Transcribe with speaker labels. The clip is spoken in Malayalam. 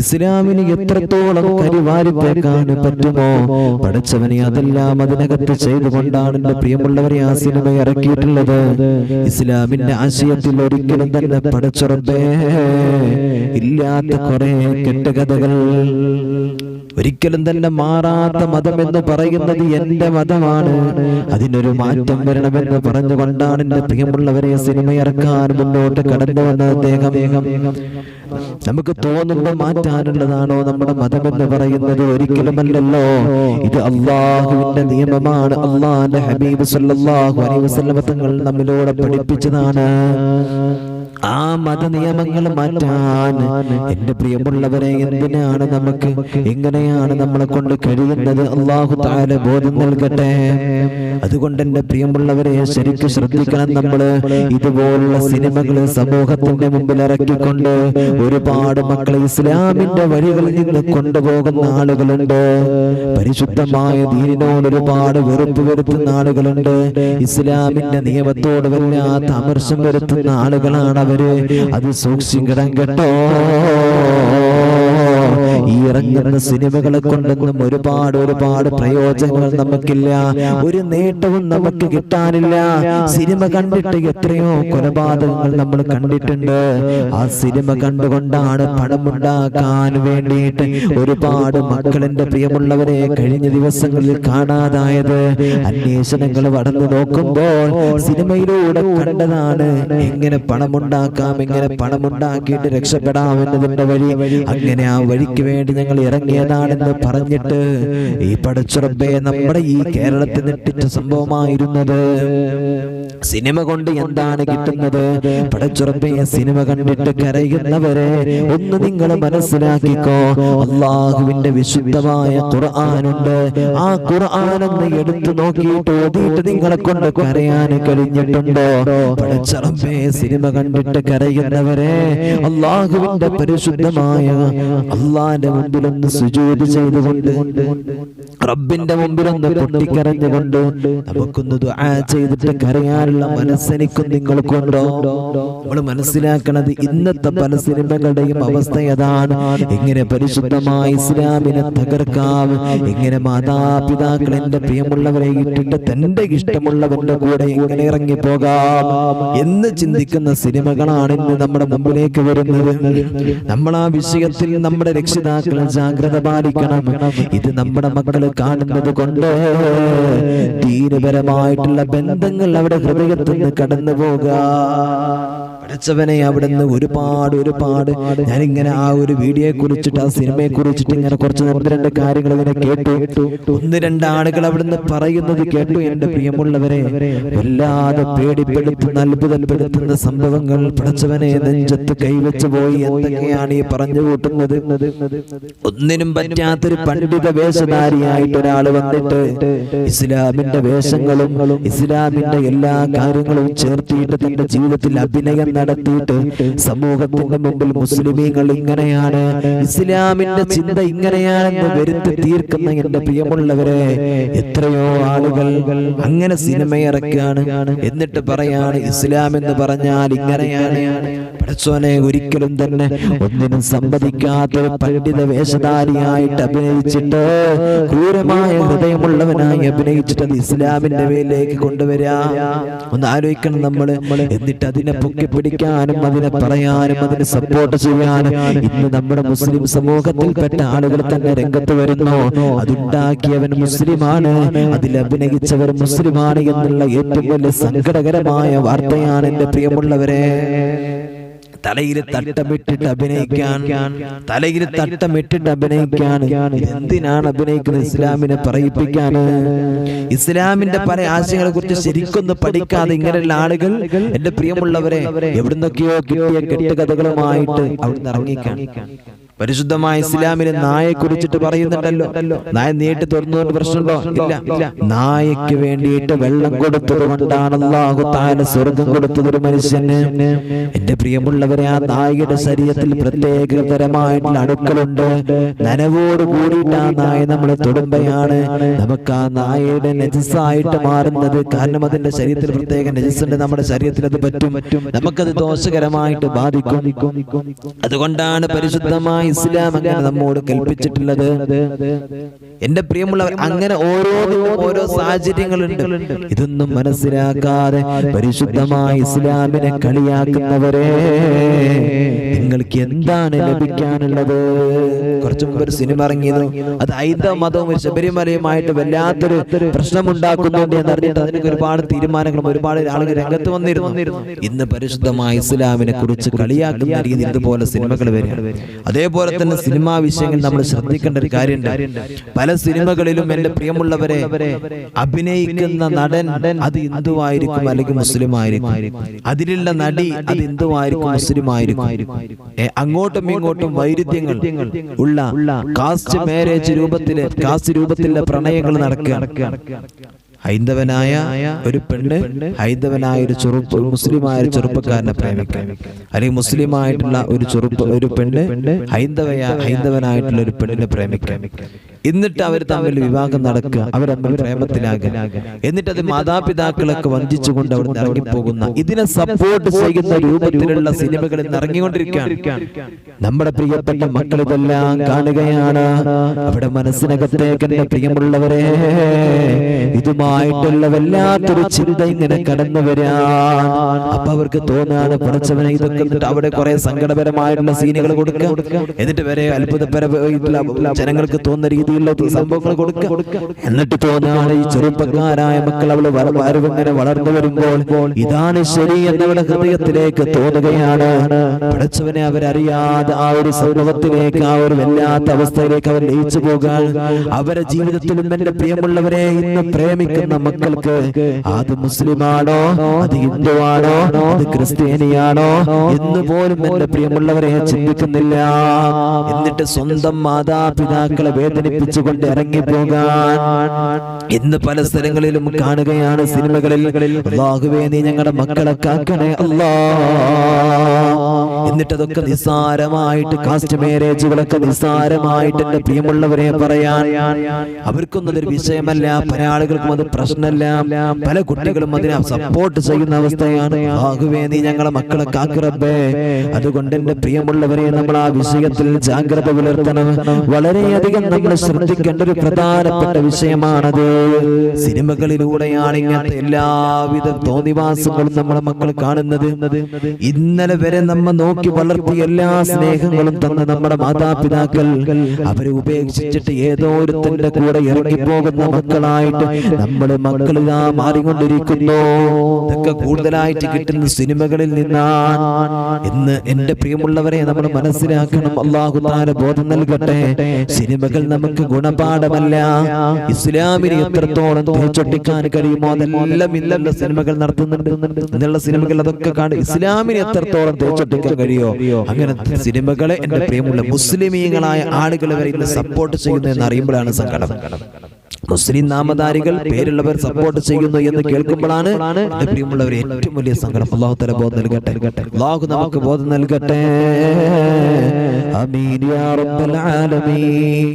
Speaker 1: ഇസ്ലാമിന് എത്രത്തോളം കരിവാരിത്തേക്കാൻ പറ്റുമോ പഠിച്ചവനെ അതെല്ലാം അതിനകത്ത് ചെയ്തുകൊണ്ടാണ് എന്റെ പ്രിയമുള്ളവരെ ആ സിനിമ ഇറക്കിയിട്ടുള്ളത് ഇസ്ലാമിന്റെ ആശയത്തിൽ ഒരിക്കലും തന്നെ പഠിച്ചുറപ്പേ ഇല്ലാത്ത കുറെ കെട്ടുകഥകൾ ഒരിക്കലും തന്നെ മാറാത്ത മതം എന്ന് പറയുന്നത് എന്റെ മതമാണ് അതിനൊരു മാറ്റം വരണമെന്ന് പറഞ്ഞുകൊണ്ടാണ് എന്റെ പ്രിയമുള്ളവരെ സിനിമ ഇറക്കാൻ മുന്നോട്ട് കടന്നു വന്ന അദ്ദേഹം നമുക്ക് തോന്നുമ്പോ മാറ്റാനുള്ളതാണോ നമ്മുടെ മതം എന്ന് പറയുന്നത് ഒരിക്കലുമല്ലല്ലോ ഇത് അള്ളാഹുവിന്റെ നിയമമാണ് അള്ളാഹിന്റെ ഹബീബ് സല്ലല്ലാഹു അലൈഹി വസല്ലം തങ്ങൾ നമ്മിലൂടെ പഠിപ്പിച്ചതാണ് ആ മത നിയമങ്ങൾ മാറ്റാൻ എന്റെ പ്രിയമുള്ളവരെ എന്തിനാണ് നമുക്ക് എങ്ങനെയാണ് നമ്മളെ കൊണ്ട് കഴിയുന്നത് അള്ളാഹു താല ബോധം നൽകട്ടെ അതുകൊണ്ട് എന്റെ പ്രിയമുള്ളവരെ ശരിക്കും ശ്രദ്ധിക്കണം നമ്മൾ ഇതുപോലുള്ള സിനിമകൾ സമൂഹത്തിന്റെ മുമ്പിൽ ഇറക്കിക്കൊണ്ട് ഒരുപാട് മക്കളെ ഇസ്ലാമിന്റെ വഴികളിൽ നിന്ന് കൊണ്ടുപോകുന്ന ആളുകളുണ്ട് പരിശുദ്ധമായ ദീനിനോട് ഒരുപാട് വെറുപ്പ് വരുത്തുന്ന ആളുകളുണ്ട് ഇസ്ലാമിന്റെ നിയമത്തോട് വല്ലാത്ത അമർശം വരുത്തുന്ന ആളുകളാണ് അവർ അവര് അത് സൂക്ഷിക്കണം കേട്ടോ ഈ ഇറങ്ങുന്ന സിനിമകളെ കൊണ്ടൊന്നും ഒരുപാട് ഒരുപാട് പ്രയോജനങ്ങൾ നമുക്കില്ല ഒരു നേട്ടവും നമുക്ക് കിട്ടാനില്ല സിനിമ കണ്ടിട്ട് എത്രയോ കൊലപാതകങ്ങൾ നമ്മൾ കണ്ടിട്ടുണ്ട് ആ സിനിമ കണ്ടുകൊണ്ടാണ് പണമുണ്ടാക്കാൻ വേണ്ടിയിട്ട് ഒരുപാട് മക്കളിന്റെ പ്രിയമുള്ളവരെ കഴിഞ്ഞ ദിവസങ്ങളിൽ കാണാതായത് അന്വേഷണങ്ങൾ വടന്നു നോക്കുമ്പോൾ സിനിമയിലൂടെ കണ്ടതാണ് എങ്ങനെ പണമുണ്ടാക്കാം എങ്ങനെ പണമുണ്ടാക്കിയിട്ട് രക്ഷപ്പെടാമെന്നതിന്റെ വഴി അങ്ങനെ ആ വഴിക്ക് വേണ്ടി ഞങ്ങൾ ഇറങ്ങിയതാണെന്ന് പറഞ്ഞിട്ട് ഈ പടച്ചുറബെ നമ്മുടെ ഈ കേരളത്തിൽ നിട്ടിച്ച സംഭവമായിരുന്നത് സിനിമ കൊണ്ട് എന്താണ് കിട്ടുന്നത് പടച്ചുറബെ സിനിമ കണ്ടിട്ട് കരയുന്നവരെ ഒന്ന് നിങ്ങൾ മനസ്സിലാക്കിക്കോ അള്ളാഹുവിന്റെ വിശുദ്ധമായ ഖുർആാനുണ്ട് ആ ഖുർആാനൊന്ന് എടുത്തു നോക്കിയിട്ട് ഓതിയിട്ട് നിങ്ങളെ കൊണ്ട് കരയാൻ കഴിഞ്ഞിട്ടുണ്ടോ പടച്ചുറബെ സിനിമ കണ്ടിട്ട് കരയുന്നവരെ അള്ളാഹുവിന്റെ പരിശുദ്ധമായ അള്ളാഹ് ഉപ്പാന്റെ മുമ്പിലൊന്ന് സുജൂത് ചെയ്തുകൊണ്ട് റബ്ബിന്റെ മുമ്പിലൊന്ന് പൊട്ടിക്കരഞ്ഞുകൊണ്ട് നമുക്കൊന്ന് ദുആ ചെയ്തിട്ട് കരയാനുള്ള മനസ്സെനിക്കും നിങ്ങൾക്കുണ്ടോ നമ്മൾ മനസ്സിലാക്കണത് ഇന്നത്തെ പല സിനിമകളുടെയും അവസ്ഥ ഏതാണ് എങ്ങനെ പരിശുദ്ധമായ ഇസ്ലാമിനെ തകർക്കാം എങ്ങനെ മാതാപിതാക്കൾ എന്റെ പ്രിയമുള്ളവരെ ഇട്ടിട്ട് തന്റെ ഇഷ്ടമുള്ളവന്റെ കൂടെ എങ്ങനെ ഇറങ്ങി പോകാം എന്ന് ചിന്തിക്കുന്ന സിനിമകളാണ് ഇന്ന് നമ്മുടെ മുമ്പിലേക്ക് വരുന്നത് നമ്മൾ ആ വിഷയത്തിൽ നമ്മുടെ രക്ഷ രക്ഷിതാക്കൾ ജാഗ്രത പാലിക്കണം ഇത് നമ്മുടെ മക്കൾ കാണുന്നത് കൊണ്ട് ദീനപരമായിട്ടുള്ള ബന്ധങ്ങൾ അവിടെ ഹൃദയത്തിൽ നിന്ന് കടന്നു പോകാം പടച്ചവനെ അവിടുന്ന് ഒരുപാട് ഒരുപാട് ഞാനിങ്ങനെ ആ ഒരു വീഡിയോയെ കുറിച്ചിട്ട് ആ സിനിമയെ കുറിച്ചിട്ട് ഇങ്ങനെ കുറച്ച് രണ്ട് രണ്ട് കാര്യങ്ങൾ ഇങ്ങനെ കേട്ടു ഒന്ന് രണ്ട് ആളുകൾ അവിടുന്ന് പറയുന്നത് കേട്ടു എന്റെ പ്രിയമുള്ളവരെ വല്ലാതെ പേടിപ്പെടുത്തുന്ന അത്ഭുതപ്പെടുത്തുന്ന സംഭവങ്ങൾ പടച്ചവനെ നെഞ്ചത്ത് കൈവച്ചു പോയി എന്തൊക്കെയാണ് ഈ പറഞ്ഞു കൂട്ടുന്നത് ഒന്നിനും പറ്റാത്തൊരു പണ്ഡിത വേഷധാരിയായിട്ട് ഒരാൾ വന്നിട്ട് ഇസ്ലാമിന്റെ വേഷങ്ങളും ഇസ്ലാമിന്റെ എല്ലാ കാര്യങ്ങളും ചേർത്തിയിട്ട് തന്റെ ജീവിതത്തിൽ അഭിനയം നടത്തിയിട്ട് സമൂഹത്തിന്റെ മുമ്പിൽ മുസ്ലിമീങ്ങൾ ഇങ്ങനെയാണ് ഇസ്ലാമിന്റെ ചിന്ത ഇങ്ങനെയാണെന്ന് വരുത്തി തീർക്കുന്ന എന്റെ പ്രിയമുള്ളവരെ എത്രയോ ആളുകൾ അങ്ങനെ ഇറക്കുകയാണ് എന്നിട്ട് പറയാണ് ഇസ്ലാം എന്ന് പറഞ്ഞാൽ ഇങ്ങനെയാണ് പടച്ചോനെ ഒരിക്കലും തന്നെ ഒന്നിനും സമ്മതിക്കാത്ത പണ്ഡിത വേഷധാരിയായിട്ട് അഭിനയിച്ചിട്ട് ക്രൂരമായ ഹൃദയമുള്ളവനായി അഭിനയിച്ചിട്ട് ഇസ്ലാമിന്റെ മേലേക്ക് കൊണ്ടുവരാ ഒന്ന് ആലോചിക്കണം നമ്മൾ എന്നിട്ട് അതിനെ പൊക്കി പഠിപ്പിക്കാനും അതിനെ പറയാനും അതിനെ സപ്പോർട്ട് ചെയ്യാനും ഇന്ന് നമ്മുടെ മുസ്ലിം സമൂഹത്തിൽപ്പെട്ട ആളുകൾ തന്നെ രംഗത്ത് വരുന്നു അതുണ്ടാക്കിയവൻ മുസ്ലിമാണ് അതിൽ അഭിനയിച്ചവർ മുസ്ലിമാണ് എന്നുള്ള ഏറ്റവും വലിയ സങ്കടകരമായ വാർത്തയാണ് എന്റെ പ്രിയമുള്ളവരെ തലയിൽ തട്ടമിട്ടിട്ട് അഭിനയിക്കാൻ തലയിൽ തട്ടമിട്ടിട്ട് അഭിനയിക്കാൻ എന്തിനാണ് അഭിനയിക്കുന്നത് ഇസ്ലാമിനെ പറയിപ്പിക്കാൻ ഇസ്ലാമിന്റെ പല ആശയങ്ങളെ കുറിച്ച് ശരിക്കൊന്ന് പഠിക്കാതെ ഇങ്ങനെയുള്ള ആളുകൾ എന്റെ പ്രിയമുള്ളവരെ എവിടുന്നൊക്കെയോ കിട്ടിയ കെട്ടുകഥകളുമായിട്ട് അവിടുന്ന് ഇറങ്ങിക്കാണിക്കാൻ പരിശുദ്ധമായ ഇസ്ലാമിന് നായെ കുറിച്ചിട്ട് പറയുന്നുണ്ടല്ലോ നായ നീട്ടി തുറന്നുകൊണ്ട് പ്രശ്നമുണ്ടോ ഇല്ല ഇല്ല നായക്ക് വേണ്ടിയിട്ട് വെള്ളം കൊടുത്തത് കൊണ്ടാണ് സ്വർഗം കൊടുത്തത് ഒരു മനുഷ്യന് എന്റെ പ്രിയമുള്ളവരെ ആ നായയുടെ ശരീരത്തിൽ പ്രത്യേക തരമായിട്ടുള്ള അടുക്കളുണ്ട് നനവോട് കൂടിയിട്ട് ആ നായ നമ്മളെ തൊടുമ്പയാണ് നമുക്ക് ആ നായയുടെ നജസ്സായിട്ട് മാറുന്നത് കാരണം അതിന്റെ ശരീരത്തിൽ പ്രത്യേക നജസ്സുണ്ട് നമ്മുടെ ശരീരത്തിൽ അത് പറ്റും നമുക്കത് ദോഷകരമായിട്ട് ബാധിക്കും അതുകൊണ്ടാണ് പരിശുദ്ധമായ ഇസ്ലാം അങ്ങനെ നമ്മോട് കൽപ്പിച്ചിട്ടുള്ളത് എന്റെ പ്രിയമുള്ളവർ അങ്ങനെ ഓരോ ഓരോ സാഹചര്യങ്ങളുണ്ട് ഇതൊന്നും മനസ്സിലാക്കാതെ പരിശുദ്ധമായ ഇസ്ലാമിനെ കളിയാക്കുന്നവരെ നിങ്ങൾക്ക് എന്താണ് ലഭിക്കാനുള്ളത് കുറച്ചു മുമ്പ് ഒരു സിനിമ ഇറങ്ങിയത് അത് ഐത മതവും ശബരിമലയുമായിട്ട് വല്ലാത്തൊരു പ്രശ്നമുണ്ടാക്കുന്നുണ്ട് എന്നറിഞ്ഞിട്ട് അതിനൊക്കെ ഒരുപാട് തീരുമാനങ്ങളും ഒരുപാട് ആളുകൾ രംഗത്ത് വന്നിരുന്നു ഇന്ന് പരിശുദ്ധമായ ഇസ്ലാമിനെ കുറിച്ച് കളിയാക്കുന്ന രീതിയിൽ ഇതുപോലെ സിനിമകൾ വരികയാണ് അതേപോലെ അതേപോലെ തന്നെ സിനിമാ വിഷയങ്ങൾ നമ്മൾ ശ്രദ്ധിക്കേണ്ട ഒരു കാര്യമുണ്ട് പല സിനിമകളിലും എന്റെ പ്രിയമുള്ളവരെ അഭിനയിക്കുന്ന നടൻ അത് ഹിന്ദുവായിരിക്കും അല്ലെങ്കിൽ മുസ്ലിം ആയിരിക്കും അതിലുള്ള നടി അത് ഹിന്ദുവായിരിക്കും മുസ്ലിം ആയിരിക്കും അങ്ങോട്ടും ഇങ്ങോട്ടും വൈരുദ്ധ്യങ്ങൾ ഉള്ള കാസ്റ്റ് മാരേജ് രൂപത്തിലെ കാസ്റ്റ് രൂപത്തിലെ പ്രണയങ്ങൾ നടക്കുക ഹൈന്ദവനായ ഒരു പെണ്ണ് ഹൈന്ദവനായ ഒരു ചെറുപ്പ് മുസ്ലിമായ ഒരു ചെറുപ്പക്കാരനെ പ്രേമിക്കാൻ അല്ലെങ്കിൽ മുസ്ലിമായിട്ടുള്ള ഒരു ചെറുപ്പ് ഒരു പെണ്ണ് ഹൈന്ദവയ ഹൈന്ദവനായിട്ടുള്ള ഒരു പെണ്ണിനെ പ്രേമിക്കാൻ എന്നിട്ട് അവർ തമ്മിൽ വിവാഹം നടക്കുക അവർ തമ്മിൽ പ്രേമത്തിലാകുക എന്നിട്ട് അത് മാതാപിതാക്കളൊക്കെ വഞ്ചിച്ചുകൊണ്ട് അവർ ഇറങ്ങിപ്പോകുന്ന ഇതിനെ സപ്പോർട്ട് ചെയ്യുന്ന രൂപത്തിലുള്ള സിനിമകൾ ഇറങ്ങിക്കൊണ്ടിരിക്കുകയാണ് നമ്മുടെ പ്രിയപ്പെട്ട മക്കൾ ഇതെല്ലാം കാണുകയാണ് അവിടെ മനസ്സിനകത്തേക്ക് പ്രിയമുള്ളവരെ ഇതുമാ ആത്മീയമായിട്ടുള്ള വല്ലാത്തൊരു ചിന്ത ഇങ്ങനെ കടന്നു വരാൻ അപ്പൊ അവർക്ക് തോന്നാണ് പഠിച്ചവനെ ഇതൊക്കെ എന്നിട്ട് അവിടെ കുറെ സങ്കടപരമായിട്ടുള്ള സീനുകൾ കൊടുക്കുക എന്നിട്ട് വരെ അത്ഭുതപരമായിട്ടുള്ള ജനങ്ങൾക്ക് തോന്നുന്ന രീതിയിലുള്ള സംഭവങ്ങൾ കൊടുക്കുക എന്നിട്ട് തോന്നാണ് ഈ ചെറുപ്പക്കാരായ മക്കൾ അവള് വരവിങ്ങനെ വളർന്നു വരുമ്പോൾ ഇതാണ് ശരി എന്നവരുടെ ഹൃദയത്തിലേക്ക് തോന്നുകയാണ് പഠിച്ചവനെ അവരറിയാതെ ആ ഒരു സംഭവത്തിലേക്ക് ആ ഒരു വല്ലാത്ത അവസ്ഥയിലേക്ക് അവർ ലയിച്ചു പോകാൻ അവരെ ജീവിതത്തിലും എന്റെ പ്രിയമുള്ളവരെ ഇന്ന് പ്രേമിക്കുന്ന എന്ന മക്കൾക്ക് അത് മുസ്ലിമാണോ അത് ഹിന്ദു ആണോ അത് ക്രിസ്ത്യാനിയാണോ എന്ന് പോലും എന്റെ പ്രിയമുള്ളവരെ ചിന്തിക്കുന്നില്ല എന്നിട്ട് സ്വന്തം മാതാപിതാക്കളെ വേദനിപ്പിച്ചുകൊണ്ട് ഇറങ്ങി പോകാൻ ഇന്ന് പല സ്ഥലങ്ങളിലും കാണുകയാണ് സിനിമകളിൽ നീ ഞങ്ങളുടെ മക്കളെ കാക്കണേ അല്ലാ എന്നിട്ടതൊക്കെ നിസ്സാരമായിട്ട് കാസ്റ്റ് മാരേജുകളൊക്കെ നിസ്സാരമായിട്ട് എന്റെ പ്രിയമുള്ളവരെ പറയാൻ അവർക്കൊന്നും അതൊരു വിഷയമല്ല പല ആളുകൾക്കും അത് പ്രശ്നമല്ല പല കുട്ടികളും അതിനെ സപ്പോർട്ട് ചെയ്യുന്ന അവസ്ഥയാണ് ആകുവേ നീ ഞങ്ങളെ മക്കളെ കാക്കറബേ അതുകൊണ്ട് എന്റെ പ്രിയമുള്ളവരെ നമ്മൾ ആ വിഷയത്തിൽ ജാഗ്രത പുലർത്തണം വളരെയധികം നമ്മൾ ശ്രദ്ധിക്കേണ്ട ഒരു പ്രധാനപ്പെട്ട വിഷയമാണത് സിനിമകളിലൂടെയാണ് ഇങ്ങനത്തെ എല്ലാവിധ തോന്നിവാസങ്ങളും നമ്മളെ മക്കൾ കാണുന്നത് ഇന്നലെ വരെ നമ്മൾ നോക്കി നോക്കി വളർത്തി എല്ലാ സ്നേഹങ്ങളും തന്ന നമ്മുടെ മാതാപിതാക്കൾ അവരെ ഉപേക്ഷിച്ചിട്ട് ഏതോ ഒരുത്തന്റെ കൂടെ ഇറങ്ങിപ്പോകുന്ന മക്കളായിട്ട് നമ്മുടെ മക്കളിതാ മാറിക്കൊണ്ടിരിക്കുന്നു ഒക്കെ കൂടുതലായിട്ട് കിട്ടുന്ന സിനിമകളിൽ നിന്നാണ് എന്ന് എന്റെ പ്രിയമുള്ളവരെ നമ്മൾ മനസ്സിലാക്കണം അള്ളാഹു താര ബോധം നൽകട്ടെ സിനിമകൾ നമുക്ക് ഗുണപാഠമല്ല ഇസ്ലാമിനെ എത്രത്തോളം തിരിച്ചൊട്ടിക്കാൻ കഴിയുമോ അതെല്ലാം ഇന്നുള്ള സിനിമകൾ നടത്തുന്നുണ്ട് ഇന്നുള്ള സിനിമകൾ അതൊക്കെ കാണും ഇസ്ലാമിനെ എത്രത്തോളം തിരിച്ചൊട്ടിക്കാൻ കഴിയോ അങ്ങനെ സിനിമകളെ എന്റെ പ്രിയമുള്ള മുസ്ലിമീങ്ങളായ ആളുകൾ വരെ ഇന്ന് സപ്പോർട്ട് ചെയ്യുന്നു എന്നറിയുമ്പോഴാണ് സങ്കടം മുസ്ലിം നാമധാരികൾ പേരുള്ളവർ സപ്പോർട്ട് ചെയ്യുന്നു എന്ന് കേൾക്കുമ്പോഴാണ് പ്രിയമുള്ളവർ ഏറ്റവും വലിയ സങ്കടം അള്ളാഹു തല ബോധം നൽകട്ടെ അള്ളാഹു നമുക്ക് ബോധം നൽകട്ടെ അമീൻ